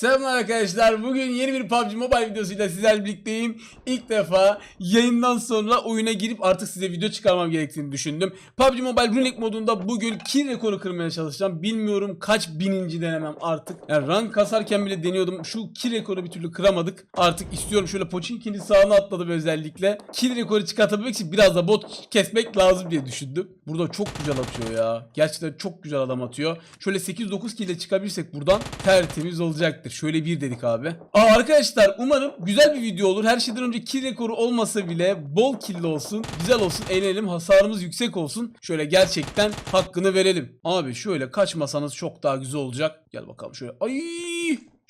Selam arkadaşlar. Bugün yeni bir PUBG Mobile videosuyla sizlerle birlikteyim. İlk defa yayından sonra oyuna girip artık size video çıkarmam gerektiğini düşündüm. PUBG Mobile Runic modunda bugün kill rekoru kırmaya çalışacağım. Bilmiyorum kaç bininci denemem artık. Yani rank kasarken bile deniyordum. Şu kill rekoru bir türlü kıramadık. Artık istiyorum şöyle Pochinki'nin sağına atladım özellikle. Kill rekoru çıkartabilmek için biraz da bot kesmek lazım diye düşündüm. Burada çok güzel atıyor ya. Gerçekten çok güzel adam atıyor. Şöyle 8-9 kill ile çıkabilirsek buradan tertemiz olacaktır. Şöyle bir dedik abi. Aa arkadaşlar umarım güzel bir video olur. Her şeyden önce kill rekoru olmasa bile bol killi olsun. Güzel olsun. Eğlenelim. Hasarımız yüksek olsun. Şöyle gerçekten hakkını verelim. Abi şöyle kaçmasanız çok daha güzel olacak. Gel bakalım şöyle. Ay!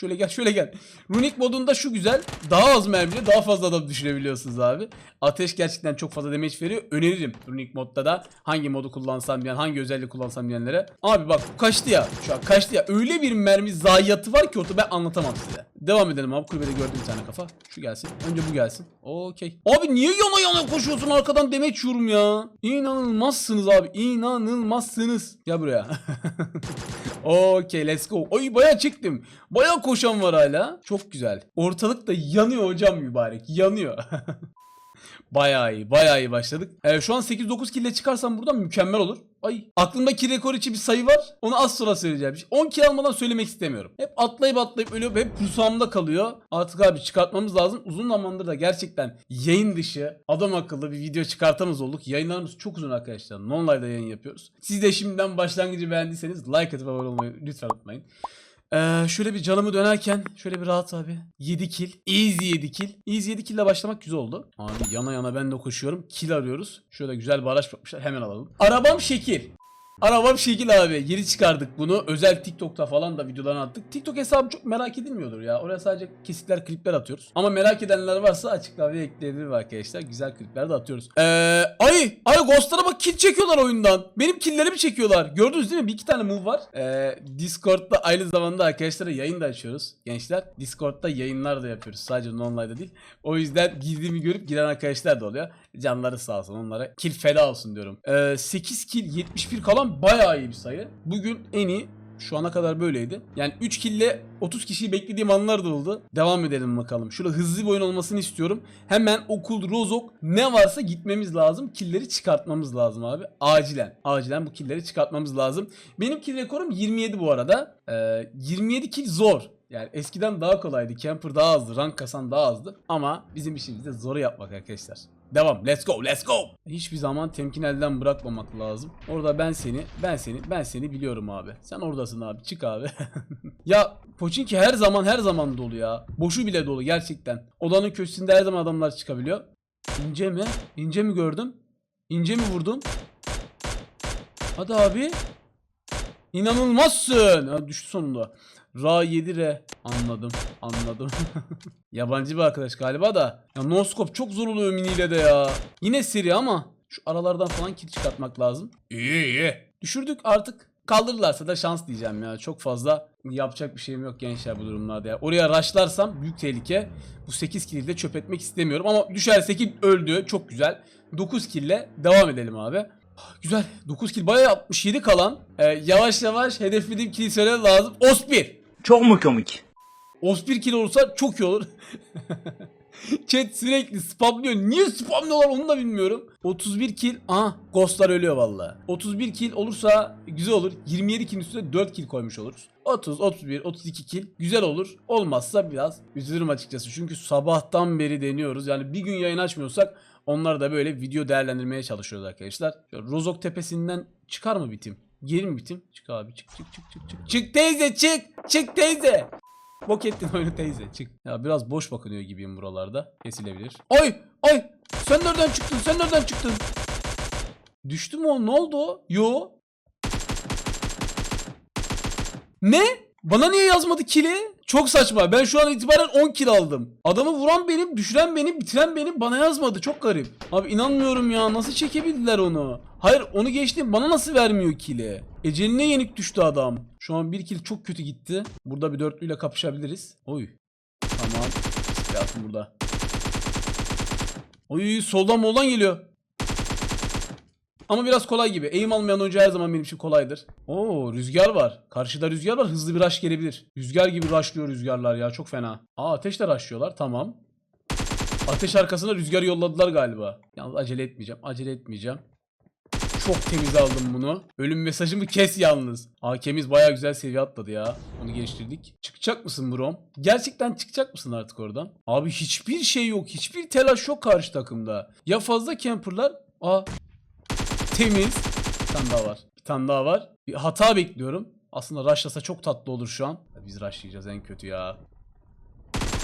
Şöyle gel şöyle gel. Runic modunda şu güzel. Daha az mermiyle daha fazla adam düşürebiliyorsunuz abi. Ateş gerçekten çok fazla damage veriyor. Öneririm Runic modda da hangi modu kullansam diyen, hangi özelliği kullansam diyenlere. Abi bak kaçtı ya. Şu an kaçtı ya. Öyle bir mermi zayiatı var ki orada ben anlatamam size. Devam edelim abi. Kulübede gördüm bir tane kafa. Şu gelsin. Önce bu gelsin. Okey. Abi niye yana yana koşuyorsun arkadan demeç yiyorum ya. İnanılmazsınız abi. İnanılmazsınız. Gel buraya. Okey let's go. Ay baya çektim. Baya koşan var hala. Çok güzel. Ortalık da yanıyor hocam mübarek. Yanıyor. Bayağı iyi. Bayağı iyi başladık. Ee, şu an 8-9 kille çıkarsam buradan mükemmel olur. Ay. Aklımdaki rekor için bir sayı var. Onu az sonra söyleyeceğim. İşte 10 kill almadan söylemek istemiyorum. Hep atlayıp atlayıp ölüyor. Hep kursağımda kalıyor. Artık abi çıkartmamız lazım. Uzun zamandır da gerçekten yayın dışı adam akıllı bir video çıkartamaz olduk. Yayınlarımız çok uzun arkadaşlar. Non-live'da yayın yapıyoruz. Siz de şimdiden başlangıcı beğendiyseniz like atıp abone olmayı lütfen unutmayın. Ee, şöyle bir canımı dönerken şöyle bir rahat abi. 7 kill. Easy 7 kill. Easy 7 kill ile başlamak güzel oldu. Abi yana yana ben de koşuyorum. Kill arıyoruz. Şöyle güzel bir araç yapmışlar. Hemen alalım. Arabam şekil. Arabam şekil abi. Yeni çıkardık bunu. Özel TikTok'ta falan da videolarını attık. TikTok hesabı çok merak edilmiyordur ya. Oraya sadece kesitler, klipler atıyoruz. Ama merak edenler varsa açıklamaya ekleyebilir arkadaşlar. Güzel klipler de atıyoruz. Ee, ay! Ay Ghost'lara bak kill çekiyorlar oyundan. Benim killlerimi çekiyorlar. Gördünüz değil mi? Bir iki tane move var. Ee, Discord'da aynı zamanda arkadaşlara yayın da açıyoruz. Gençler. Discord'da yayınlar da yapıyoruz. Sadece online'da değil. O yüzden girdiğimi görüp giren arkadaşlar da oluyor. Canları sağ olsun onlara. Kill feda olsun diyorum. Ee, 8 kill 71 kalan bayağı iyi bir sayı. Bugün en iyi şu ana kadar böyleydi. Yani 3 kille 30 kişiyi beklediğim anlar da oldu. Devam edelim bakalım. Şurada hızlı bir oyun olmasını istiyorum. Hemen okul, rozok ne varsa gitmemiz lazım. Killeri çıkartmamız lazım abi. Acilen. Acilen bu killeri çıkartmamız lazım. Benim kill rekorum 27 bu arada. Ee, 27 kill zor. Yani eskiden daha kolaydı. Camper daha azdı. Rank kasan daha azdı. Ama bizim işimiz de zoru yapmak arkadaşlar. Devam. Let's go. Let's go. Hiçbir zaman temkin elden bırakmamak lazım. Orada ben seni, ben seni, ben seni biliyorum abi. Sen oradasın abi. Çık abi. ya Pochinki her zaman her zaman dolu ya. Boşu bile dolu gerçekten. Odanın köşesinde her zaman adamlar çıkabiliyor. İnce mi? İnce mi gördüm? İnce mi vurdum? Hadi abi. İnanılmazsın. Ha, düştü sonunda. Ra 7 re. Anladım. Anladım. Yabancı bir arkadaş galiba da. Ya no scope çok zor oluyor miniyle de ya. Yine seri ama şu aralardan falan kill çıkartmak lazım. İyi iyi. Düşürdük artık. Kaldırırlarsa da şans diyeceğim ya. Çok fazla yapacak bir şeyim yok gençler bu durumlarda ya. Oraya rushlarsam büyük tehlike. Bu 8 kill'i de çöp etmek istemiyorum ama düşerse ki öldü. Çok güzel. 9 kill'le devam edelim abi. Güzel. 9 kill bayağı 67 kalan. Ee, yavaş yavaş hedeflediğim kill söylemem lazım. Os1. Çok mu komik? Os1 kill olursa çok iyi olur. Chat sürekli spamlıyor. Niye spamlıyorlar onu da bilmiyorum. 31 kill. Aha Ghostlar ölüyor vallahi. 31 kill olursa güzel olur. 27 kill üstüne 4 kill koymuş oluruz. 30, 31, 32 kill güzel olur. Olmazsa biraz üzülürüm açıkçası. Çünkü sabahtan beri deniyoruz. Yani bir gün yayın açmıyorsak onlar da böyle video değerlendirmeye çalışıyoruz arkadaşlar. Rozok tepesinden çıkar mı bitim? Geri mi bitim? Çık abi çık çık çık çık çık. Çık teyze çık. Çık teyze. Bok ettin oyunu teyze çık. Ya biraz boş bakınıyor gibiyim buralarda. Kesilebilir. Ay ay sen nereden çıktın sen nereden çıktın? Düştü mü o ne oldu o? Yo. Ne? Bana niye yazmadı kili? Çok saçma. Ben şu an itibaren 10 kill aldım. Adamı vuran benim, düşüren benim, bitiren benim. Bana yazmadı. Çok garip. Abi inanmıyorum ya. Nasıl çekebildiler onu? Hayır onu geçtim. Bana nasıl vermiyor kili? Eceline yenik düştü adam. Şu an bir kill çok kötü gitti. Burada bir dörtlüyle kapışabiliriz. Oy. Tamam. Silahım burada. Oy soldan moldan geliyor. Ama biraz kolay gibi. Eğim almayan oyuncu her zaman benim için kolaydır. Oo rüzgar var. Karşıda rüzgar var. Hızlı bir rush gelebilir. Rüzgar gibi rushlıyor rüzgarlar ya. Çok fena. Aa ateşle rushlıyorlar. Tamam. Ateş arkasına rüzgar yolladılar galiba. Yalnız acele etmeyeceğim. Acele etmeyeceğim. Çok temiz aldım bunu. Ölüm mesajımı kes yalnız. AK'miz baya güzel seviye atladı ya. Onu geliştirdik. Çıkacak mısın Brom? Gerçekten çıkacak mısın artık oradan? Abi hiçbir şey yok. Hiçbir telaş yok karşı takımda. Ya fazla camperlar. Aa. Temiz. Bir tane daha var. Bir tane daha var. Bir hata bekliyorum. Aslında rushlasa çok tatlı olur şu an. Biz rushlayacağız en kötü ya.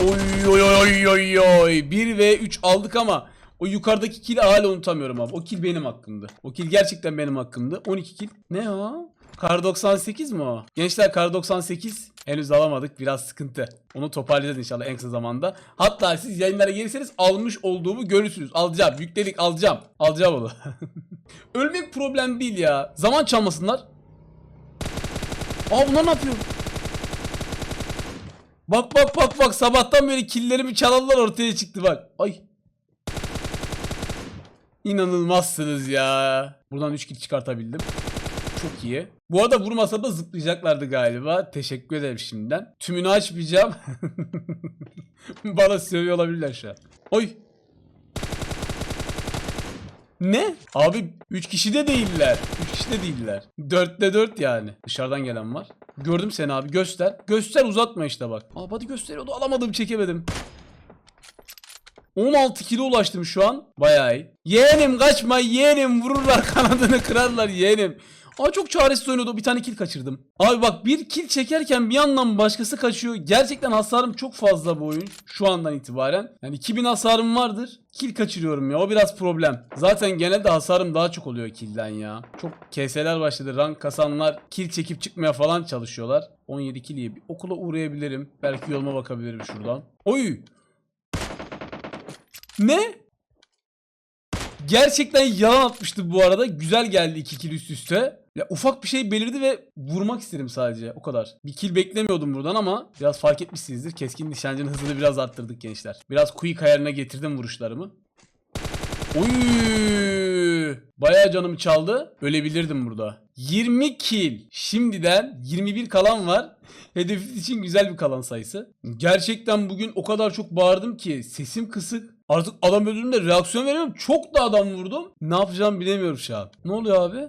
Oy oy oy oy oy. 1 ve 3 aldık ama o yukarıdaki kill'i hala unutamıyorum abi. O kill benim hakkımdı. O kill gerçekten benim hakkımdı. 12 kill. Ne o? Kar 98 mi o? Gençler Kar 98 henüz alamadık. Biraz sıkıntı. Onu toparlayacağız inşallah en kısa zamanda. Hatta siz yayınlara gelirseniz almış olduğumu görürsünüz. Alacağım. Yükledik alacağım. Alacağım onu. Ölmek problem değil ya. Zaman çalmasınlar. Aa bunlar ne yapıyor? Bak bak bak bak sabahtan beri killerimi çalanlar ortaya çıktı bak. Ay. İnanılmazsınız ya. Buradan 3 kill çıkartabildim. Çok iyi. Bu arada vurmasa da zıplayacaklardı galiba. Teşekkür ederim şimdiden. Tümünü açmayacağım. Bana sövüyor olabilirler şu an. Oy. Ne? Abi 3 kişi de değiller. 3 kişi de değiller. 4'te 4 yani. Dışarıdan gelen var. Gördüm seni abi göster. Göster uzatma işte bak. Aa hadi gösteriyordu alamadım çekemedim. 16 kilo ulaştım şu an. Bayağı iyi. Yeğenim kaçma yeğenim vururlar kanadını kırarlar yeğenim. Aa çok çaresiz oynadı. Bir tane kill kaçırdım. Abi bak bir kill çekerken bir yandan başkası kaçıyor. Gerçekten hasarım çok fazla bu oyun. Şu andan itibaren. Yani 2000 hasarım vardır. Kill kaçırıyorum ya. O biraz problem. Zaten genelde hasarım daha çok oluyor kill'den ya. Çok KS'ler başladı. Rank kasanlar kill çekip çıkmaya falan çalışıyorlar. 17 kill iyi. Okula uğrayabilirim. Belki yoluma bakabilirim şuradan. Oy! Ne? Gerçekten yalan atmıştı bu arada. Güzel geldi 2 kill üst üste. Ya ufak bir şey belirdi ve vurmak istedim sadece. O kadar. Bir kill beklemiyordum buradan ama biraz fark etmişsinizdir. Keskin nişancının hızını biraz arttırdık gençler. Biraz quick ayarına getirdim vuruşlarımı. Oy! Bayağı canımı çaldı. Ölebilirdim burada. 20 kill. Şimdiden 21 kalan var. Hedefimiz için güzel bir kalan sayısı. Gerçekten bugün o kadar çok bağırdım ki sesim kısık. Artık adam öldüğümde reaksiyon veremiyorum. Çok da adam vurdum. Ne yapacağımı bilemiyorum şu an. Ne oluyor abi?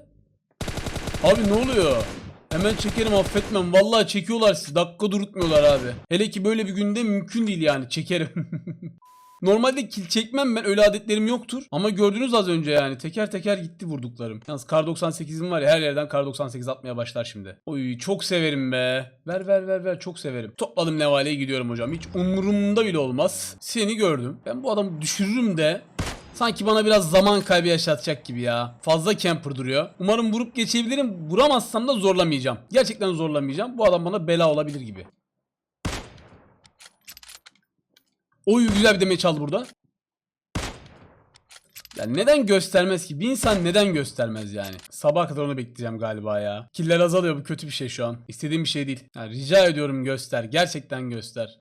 Abi ne oluyor? Hemen çekerim affetmem. Vallahi çekiyorlar sizi. Dakika durutmuyorlar abi. Hele ki böyle bir günde mümkün değil yani. Çekerim. Normalde kill çekmem ben öyle adetlerim yoktur. Ama gördünüz az önce yani teker teker gitti vurduklarım. Yalnız kar 98'im var ya her yerden kar 98 atmaya başlar şimdi. Oy çok severim be. Ver ver ver ver çok severim. Topladım nevaleyi gidiyorum hocam. Hiç umurumda bile olmaz. Seni gördüm. Ben bu adamı düşürürüm de Sanki bana biraz zaman kaybı yaşatacak gibi ya. Fazla camper duruyor. Umarım vurup geçebilirim. Vuramazsam da zorlamayacağım. Gerçekten zorlamayacağım. Bu adam bana bela olabilir gibi. Oy güzel bir demeç çaldı burada. Ya neden göstermez ki? Bir insan neden göstermez yani? Sabah kadar onu bekleyeceğim galiba ya. Killer azalıyor bu kötü bir şey şu an. İstediğim bir şey değil. Yani rica ediyorum göster. Gerçekten göster.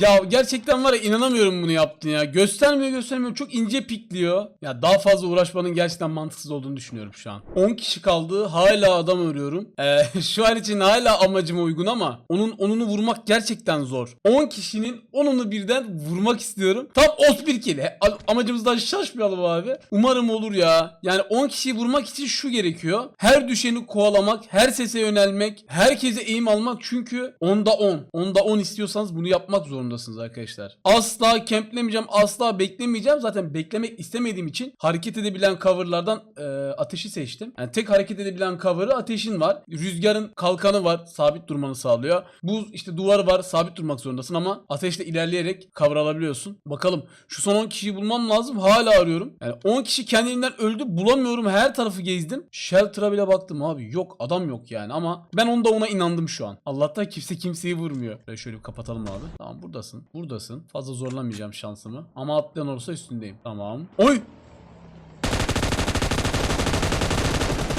Ya gerçekten var ya inanamıyorum bunu yaptın ya. Göstermiyor göstermiyor. Çok ince pikliyor. Ya daha fazla uğraşmanın gerçekten mantıksız olduğunu düşünüyorum şu an. 10 kişi kaldı. Hala adam arıyorum. Ee, şu an için hala amacıma uygun ama onun onunu vurmak gerçekten zor. 10 kişinin onunu birden vurmak istiyorum. Tam 31 kill. He, Amacımızdan şaşmayalım abi. Umarım olur ya. Yani 10 kişiyi vurmak için şu gerekiyor. Her düşeni kovalamak, her sese yönelmek, herkese eğim almak çünkü onda 10. Onda 10 istiyorsanız bunu yapmak zorundasınız arkadaşlar. Asla kemplemeyeceğim, asla beklemeyeceğim. Zaten beklemek istemediğim için hareket edebilen coverlardan e, ateşi seçtim. Yani tek hareket edebilen cover'ı ateşin var. Rüzgarın kalkanı var, sabit durmanı sağlıyor. Bu işte duvar var, sabit durmak zorundasın ama ateşle ilerleyerek cover alabiliyorsun. Bakalım şu son 10 kişiyi bulmam lazım. Hala arıyorum. Yani 10 kişi kendiliğinden öldü. Bulamıyorum. Her tarafı gezdim. Shelter'a bile baktım abi. Yok adam yok yani ama ben onda ona inandım şu an. Allah'tan kimse kimseyi vurmuyor. Şöyle bir kapatalım abi. Tamam buradasın. Buradasın. Fazla zorlamayacağım şansımı. Ama atlayan olursa üstündeyim. Tamam. Oy!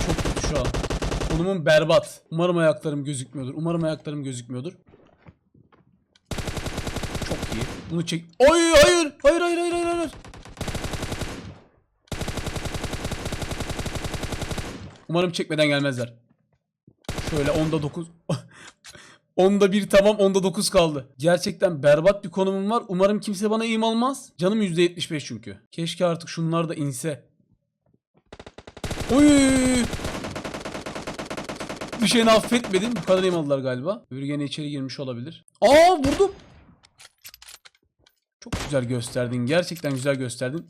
Çok kötü şu an. Konumun berbat. Umarım ayaklarım gözükmüyordur. Umarım ayaklarım gözükmüyordur. Çok iyi. Bunu çek. Oy hayır. Hayır hayır hayır hayır hayır. Umarım çekmeden gelmezler. Şöyle onda 9. onda 1 tamam onda 9 kaldı. Gerçekten berbat bir konumum var. Umarım kimse bana eğim almaz. Canım %75 çünkü. Keşke artık şunlar da inse. Oy! Düşeni affetmedim. Bu kadar eğim aldılar galiba. Öbürü gene içeri girmiş olabilir. Aa vurdum. Çok güzel gösterdin. Gerçekten güzel gösterdin.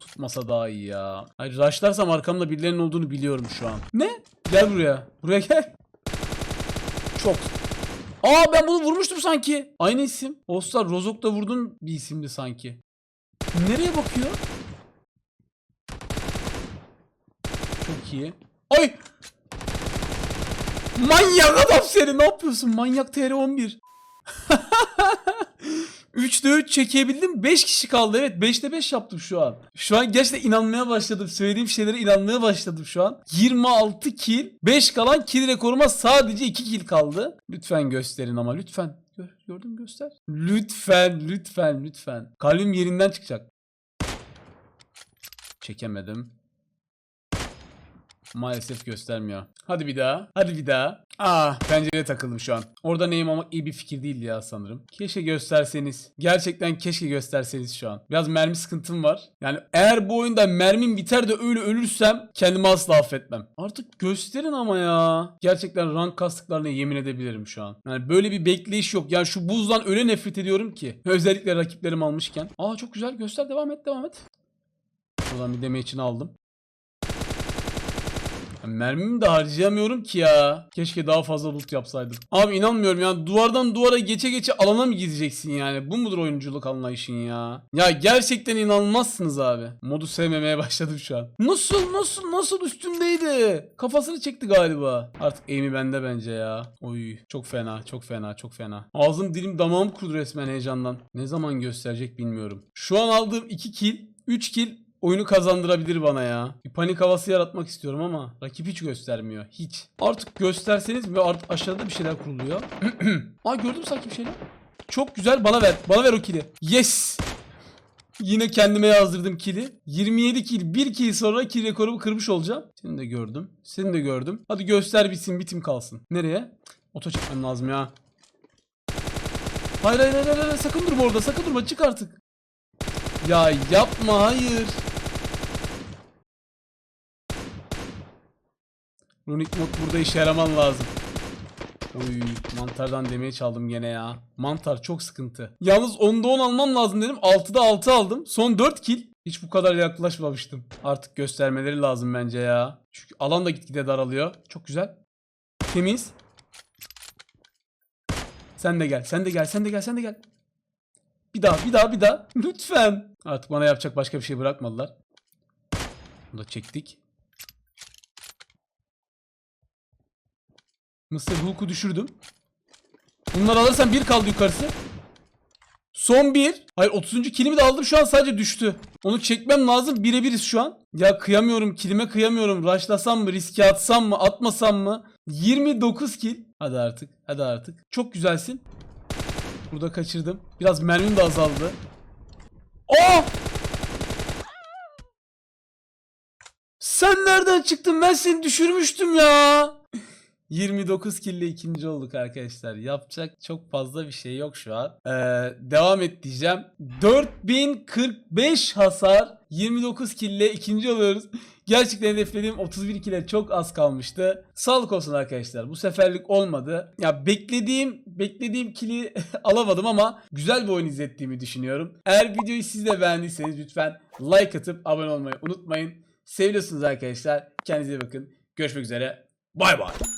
Tutmasa daha iyi ya. Hayır rushlarsam arkamda birilerinin olduğunu biliyorum şu an. Ne? Gel buraya. Buraya gel. Çok. Aa ben bunu vurmuştum sanki. Aynı isim. Ostar Rozok'ta vurdum bir isimdi sanki. Nereye bakıyor? Çok iyi. Ay! Manyak adam seni ne yapıyorsun? Manyak TR11. 3'te 3 çekebildim. 5 kişi kaldı. Evet 5'te 5 yaptım şu an. Şu an gerçekten inanmaya başladım. Söylediğim şeylere inanmaya başladım şu an. 26 kill. 5 kalan kill rekoruma sadece 2 kill kaldı. Lütfen gösterin ama lütfen. Gör, gördün mü? göster. Lütfen lütfen lütfen. Kalbim yerinden çıkacak. Çekemedim. Maalesef göstermiyor. Hadi bir daha. Hadi bir daha. Ah pencereye takıldım şu an. Orada neyim ama iyi bir fikir değil ya sanırım. Keşke gösterseniz. Gerçekten keşke gösterseniz şu an. Biraz mermi sıkıntım var. Yani eğer bu oyunda mermim biter de öyle ölürsem kendimi asla affetmem. Artık gösterin ama ya. Gerçekten rank kastıklarına yemin edebilirim şu an. Yani böyle bir bekleyiş yok. Yani şu buzdan öyle nefret ediyorum ki. Özellikle rakiplerim almışken. Aa çok güzel göster devam et devam et. Buradan bir deme için aldım. Mermimi de harcayamıyorum ki ya. Keşke daha fazla loot yapsaydım. Abi inanmıyorum ya. Duvardan duvara geçe geçe alana mı gideceksin yani? Bu mudur oyunculuk anlayışın ya? Ya gerçekten inanmazsınız abi. Modu sevmemeye başladım şu an. Nasıl nasıl nasıl üstümdeydi? Kafasını çekti galiba. Artık aim'i bende bence ya. Oy çok fena çok fena çok fena. Ağzım dilim damağım kurudu resmen heyecandan. Ne zaman gösterecek bilmiyorum. Şu an aldığım 2 kill 3 kill oyunu kazandırabilir bana ya. Bir panik havası yaratmak istiyorum ama rakip hiç göstermiyor. Hiç. Artık gösterseniz ve artık aşağıda bir şeyler kuruluyor. Aa gördüm sanki bir şeyler. Çok güzel bana ver. Bana ver o kili. Yes. Yine kendime yazdırdım kili. 27 kill. 1 kill sonra kill rekorumu kırmış olacağım. Seni de gördüm. Seni de gördüm. Hadi göster bitsin bitim kalsın. Nereye? Oto çekmem lazım ya. Hayır hayır hayır, hayır. sakın durma orada sakın durma çık artık. Ya yapma hayır. Runic mod burada işe yaraman lazım. Oy mantardan demeye çaldım gene ya. Mantar çok sıkıntı. Yalnız 10'da 10 almam lazım dedim. 6'da 6 aldım. Son 4 kill. Hiç bu kadar yaklaşmamıştım. Artık göstermeleri lazım bence ya. Çünkü alan da gitgide daralıyor. Çok güzel. Temiz. Sen de gel. Sen de gel. Sen de gel. Sen de gel. Bir daha, bir daha, bir daha. Lütfen. Artık bana yapacak başka bir şey bırakmadılar. Bunu da çektik. Mısır Hulk'u düşürdüm. Bunları alırsam bir kaldı yukarısı. Son bir. Hayır 30. kilimi de aldım şu an sadece düştü. Onu çekmem lazım birebiriz şu an. Ya kıyamıyorum kilime kıyamıyorum. Rushlasam mı riske atsam mı atmasam mı? 29 kil. Hadi artık hadi artık. Çok güzelsin. Burada kaçırdım. Biraz mermim de azaldı. Oh! Sen nereden çıktın? Ben seni düşürmüştüm ya. 29 kille ikinci olduk arkadaşlar. Yapacak çok fazla bir şey yok şu an. Ee, devam et diyeceğim. 4045 hasar. 29 kille ikinci oluyoruz. Gerçekten hedeflediğim 31 kile çok az kalmıştı. Sağlık olsun arkadaşlar. Bu seferlik olmadı. Ya beklediğim beklediğim kili alamadım ama güzel bir oyun izlettiğimi düşünüyorum. Eğer videoyu siz de beğendiyseniz lütfen like atıp abone olmayı unutmayın. Seviyorsunuz arkadaşlar. Kendinize bakın. Görüşmek üzere. Bay bay.